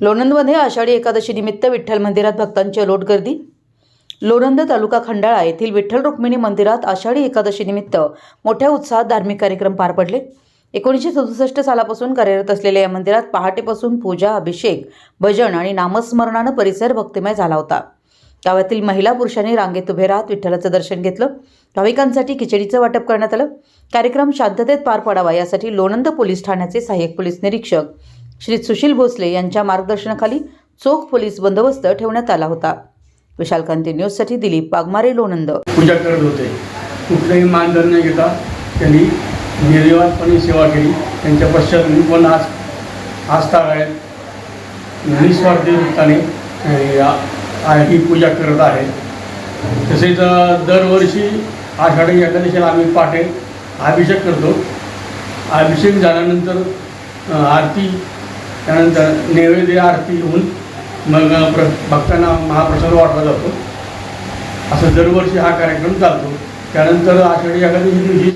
लोणंदमध्ये आषाढी एकादशी निमित्त विठ्ठल मंदिरात भक्तांची अलोट गर्दी लोणंद तालुका खंडाळा येथील विठ्ठल रुक्मिणी मंदिरात आषाढी एकादशी निमित्त मोठ्या उत्साहात धार्मिक कार्यक्रम पार पडले. एकोणीसशे सदुसष्ट सालापासून कार्यरत असलेल्या या मंदिरात पहाटेपासून पूजा अभिषेक भजन आणि नामस्मरणानं परिसर भक्तिमय झाला होता. गावातील महिला पुरुषांनी रांगेत उभे राहत विठ्ठलाचं दर्शन घेतलं. भाविकांसाठी खिचडीचं वाटप करण्यात आलं. कार्यक्रम शांततेत पार पडावा यासाठी लोणंद पोलीस ठाण्याचे सहाय्यक पोलीस निरीक्षक श्री सुशील भोसले यांच्या मार्गदर्शनाखाली चोख पोलीस बंदोबस्त ठेवण्यात आला होता. विशालकांती न्यूजसाठी दिलीप वाघमारे लोणंद. पूजा करत होते. कुठलंही मानधन न घेता त्यांनी निर्विवादपणे सेवा केली. त्यांच्या पश्चात मी पण आज आस्था आहे. निस्वार्थी वृत्ताने ही पूजा करत आहे तसेच दरवर्षी आषाढी एकादशीला आम्ही पाठे अभिषेक करतो. अभिषेक झाल्यानंतर आरती त्यानंतर नैवेद्य आरती होऊन मग प्र भक्तांना महाप्रसाद वाटला जातो. असं दरवर्षी हा कार्यक्रम चालतो. त्यानंतर आषाढी एकादशी दिवशी